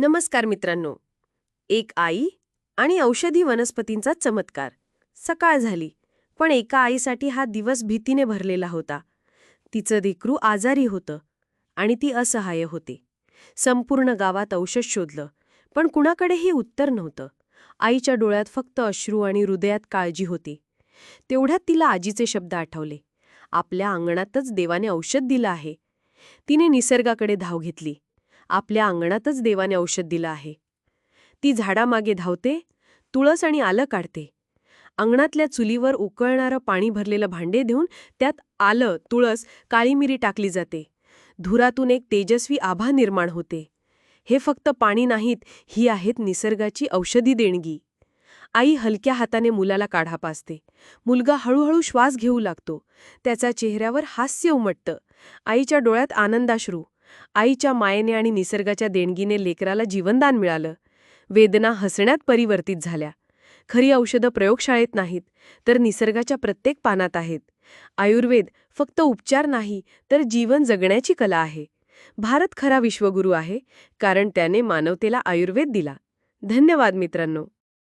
नमस्कार मित्रांनो. एक आई आणि औषधी वनस्पतींचा चमत्कार. सकाळ झाली पण एका आईसाठी हा दिवस भीतीने भरलेला होता. तिचं देखरू आजारी होतं आणि ती असहाय्य होती. संपूर्ण गावात औषध शोधलं पण कुणाकडेही उत्तर नव्हतं. आईच्या डोळ्यात फक्त अश्रू आणि हृदयात काळजी होती. तेवढ्यात तिला आजीचे शब्द आठवले. आपल्या अंगणातच देवाने औषध दिलं आहे. तिने निसर्गाकडे धाव घेतली. आपल्या अंगणातच देवाने औषध दिलं आहे. ती झाडामागे धावते तुळस आणि आलं काढते. अंगणातल्या चुलीवर उकळणारं पाणी भरलेलं भांडे देऊन त्यात आलं तुळस काळी मिरी टाकली जाते. धुरातून एक तेजस्वी आभा निर्माण होते. हे फक्त पाणी नाहीत ही आहेत निसर्गाची औषधी देणगी. आई हलक्या हाताने मुलाला काढा पाजते. मुलगा हळूहळू श्वास घेऊ लागतो. त्याच्या चेहऱ्यावर हास्य उमटतं. आईच्या डोळ्यात आनंदाश्रू. आईच्या मायेने आणि निसर्गाच्या देणगीने लेकराला जीवनदान मिळालं. वेदना हसण्यात परिवर्तित झाल्या. खरी औषधं प्रयोगशाळेत नाहीत तर निसर्गाच्या प्रत्येक पानात आहेत. आयुर्वेद फक्त उपचार नाही तर जीवन जगण्याची कला आहे. भारत खरा विश्वगुरू आहे कारण त्याने मानवतेला आयुर्वेद दिला. धन्यवाद मित्रांनो.